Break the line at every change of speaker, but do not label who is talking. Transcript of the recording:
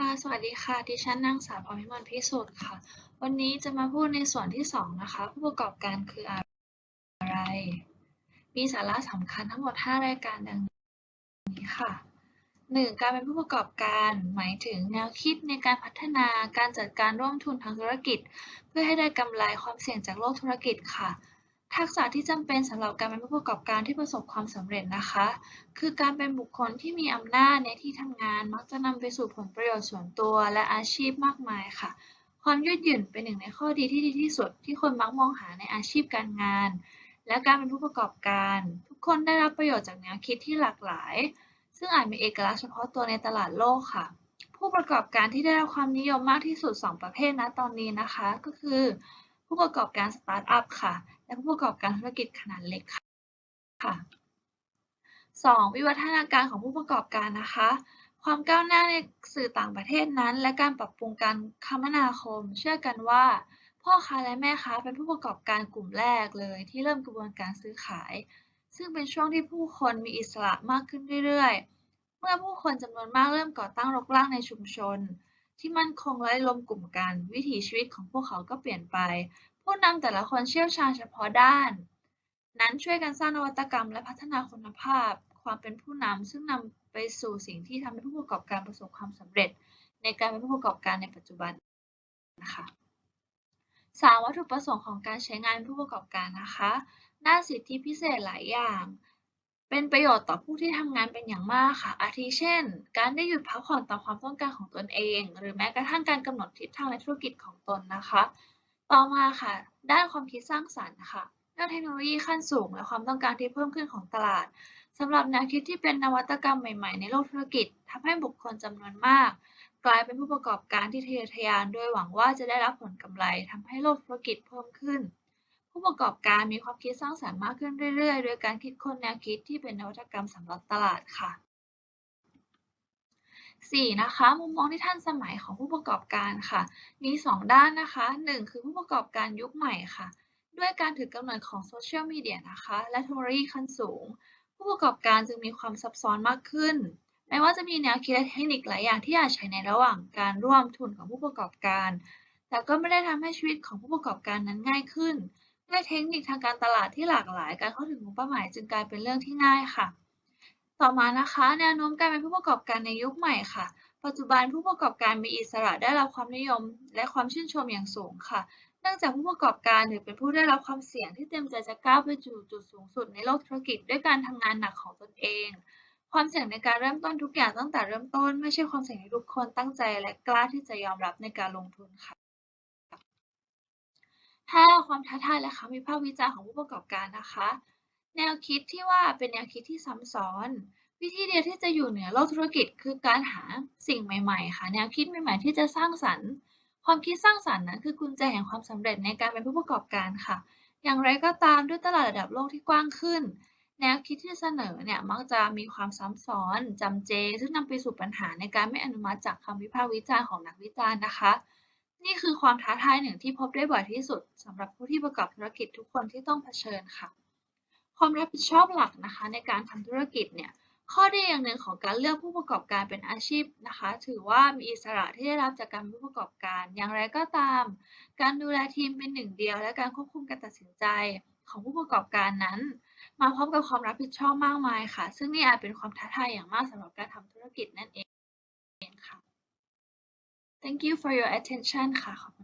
ค่ะ สวัสดีค่ะ ดิฉันนางสาวพรพิมลพิสุทธิ์ค่ะ วันนี้จะมาพูดในส่วนที่สองนะคะ ผู้ประกอบการคืออะไร มีสาระสำคัญทั้งหมด 5 รายการดังนี้ค่ะ 1. การเป็นผู้ประกอบการ หมายถึงแนวคิดในการพัฒนาการจัดการร่วมทุนทางธุรกิจ เพื่อให้ได้กำไรความเสี่ยงจากโลกธุรกิจค่ะ ทักษะที่จำเป็นสำหรับการเป็นผู้ประกอบการที่ประสบความสำเร็จนะคะ คือการเป็นบุคคลที่มีอำนาจในที่ทำงานมักจะนำไปสู่ผลประโยชน์ส่วนตัวและอาชีพมากมายค่ะ ความยืดหยุ่นเป็นหนึ่งในข้อดีที่ดีที่สุด ที่คนมักมองหาในอาชีพการงาน และการเป็นผู้ประกอบการ ทุกคนได้รับประโยชน์จากแนวคิดที่หลากหลาย ซึ่งอาจมีเอกลักษณ์เฉพาะตัวในตลาดโลกค่ะผู้ประกอบการที่ได้รับความนิยมมากที่สุด 2 ประเภทณตอนนี้นะคะ ก็คือ ผู้ประกอบการสตาร์ทอัพค่ะ และผู้ประกอบการธุรกิจขนาดเล็กค่ะ 2. วิวัฒนาการของผู้ประกอบการนะคะ ความก้าวหน้าในสื่อต่างประเทศนั้น และการปรับปรุงการคมนาคม เชื่อกันว่า พ่อค้าและแม่ค้าเป็นผู้ประกอบการกลุ่มแรกเลย ที่เริ่มกระบวนการซื้อขาย ซึ่งเป็นช่วงที่ผู้คนมีอิสระมากขึ้นเรื่อยๆ เมื่อผู้คนจำนวนมากเริ่มก่อตั้งรกรากในชุมชน ที่มั่นคงและรวมกลุ่มกัน วิถีชีวิตของพวกเขาก็เปลี่ยนไป ผู้นำแต่ละคนเชี่ยวชาญเฉพาะด้าน นั้นช่วยกันสร้างนวัตกรรมและพัฒนาคุณภาพ ความเป็นผู้นำซึ่งนำไปสู่สิ่งที่ทำให้ผู้ประกอบการประสบความสำเร็จ ในการเป็นผู้ประกอบการในปัจจุบันนะคะ 3. วัตถุประสงค์ของการใช้งานผู้ประกอบการนะคะด้านสิทธิพิเศษหลายอย่าง เป็นประโยชน์ต่อผู้ที่ทำงานเป็นอย่างมากค่ะ อาทิเช่น การได้หยุดพักผ่อนตามความต้องการของตนเอง หรือแม้กระทั่งการกำหนดทิศทางในธุรกิจของตนนะคะ ต่อมาค่ะ ด้านความคิดสร้างสรรค์ค่ะด้านเทคโนโลยีขั้นสูง และความต้องการที่เพิ่มขึ้นของตลาดสำหรับแนวคิดที่เป็นนวัตกรรมใหม่ ๆ ในโลกธุรกิจทำให้บุคคลจำนวนมาก กลายเป็นผู้ประกอบการที่ทะเยอทะยานโดยหวังว่าจะได้รับผลกำไรทำให้โลกธุรกิจเพิ่มขึ้น ผู้ประกอบการมีความคิดสร้างสรรค์มากขึ้นเรื่อยๆ โดยการคิดค้นแนวคิดที่เป็นนวัตกรรมสำหรับตลาดค่ะ 4. นะคะมุมมองที่ทันสมัยของผู้ประกอบการค่ะ มี 2 ด้านนะคะ 1 คือผู้ประกอบการยุคใหม่ค่ะ ด้วยการถือกำเนิดของโซเชียลมีเดียนะคะ และเทคโนโลยีขั้นสูง ผู้ประกอบการจึงมีความซับซ้อนมากขึ้นแม้ว่าจะมีแนวคิดและเทคนิคหลายอย่างที่อาจใช้ในระหว่างการร่วมทุนของผู้ประกอบการ แต่ก็ไม่ได้ทำให้ชีวิตของผู้ประกอบการนั้นง่ายขึ้นด้วยเทคนิคทางการตลาดที่หลากหลาย การเข้าถึงเป้าหมายจึงกลายเป็นเรื่องที่ง่ายค่ะ ต่อมานะคะ แนวโน้มการเป็นผู้ประกอบการในยุคใหม่ค่ะ ปัจจุบันผู้ประกอบการมีอิสระได้รับความนิยม และความชื่นชมอย่างสูงค่ะ เนื่องจากผู้ประกอบการถือเป็นผู้ได้รับความเสี่ยงที่เต็มใจจะก้าวไปสู่จุดสูงสุดในโลกธุรกิจด้วยการทำงานหนักของตนเอง ความเสี่ยงในการเริ่มต้นทุกอย่างตั้งแต่เริ่มต้น ไม่ใช่ความเสี่ยงที่ทุกคนตั้งใจและกล้าที่จะยอมรับในการลงทุนค่ะ 5. ความท้าทายและคำวิพากษ์วิจารณ์ของผู้ประกอบการนะคะ แนวคิดที่ว่าเป็นแนวคิดที่ซ้ำซ้อน วิธีเดียวที่จะอยู่เหนือโลกธุรกิจคือการหาสิ่งใหม่ๆ ค่ะ แนวคิดใหม่ๆ ที่จะสร้างสรรค์ ความคิดสร้างสรรค์นั้นคือกุญแจแห่งความสำเร็จในการเป็นผู้ประกอบการค่ะ อย่างไรก็ตามด้วยตลาดระดับโลกที่กว้างขึ้น แนวคิดที่เสนอเนี่ยมักจะมีความซ้ำซ้อนจำเจ ซึ่งนำไปสู่ปัญหาในการไม่อนุมัติจากคำวิพากษ์วิจารณ์ของนักวิจารณ์นะคะนี่คือความท้าทายหนึ่งที่พบได้บ่อยที่สุดสำหรับผู้ที่ประกอบธุรกิจทุกคนที่ต้องเผชิญค่ะ ความรับผิดชอบหลักนะคะในการทำธุรกิจเนี่ยข้อดีอย่างหนึ่งของการเลือกผู้ประกอบการเป็นอาชีพนะคะ ถือว่ามีอิสระที่ได้รับจากการผู้ประกอบการ อย่างไรก็ตาม การดูแลทีมเป็นหนึ่งเดียว และการควบคุมการตัดสินใจของผู้ประกอบการนั้น มาพร้อมกับความรับผิดชอบมากมายค่ะ ซึ่งนี่อาจเป็นความท้าทายอย่างมากสำหรับการทำธุรกิจนั่นเองค่ะ Thank you for your attention ค่ะขอบคุณค่ะ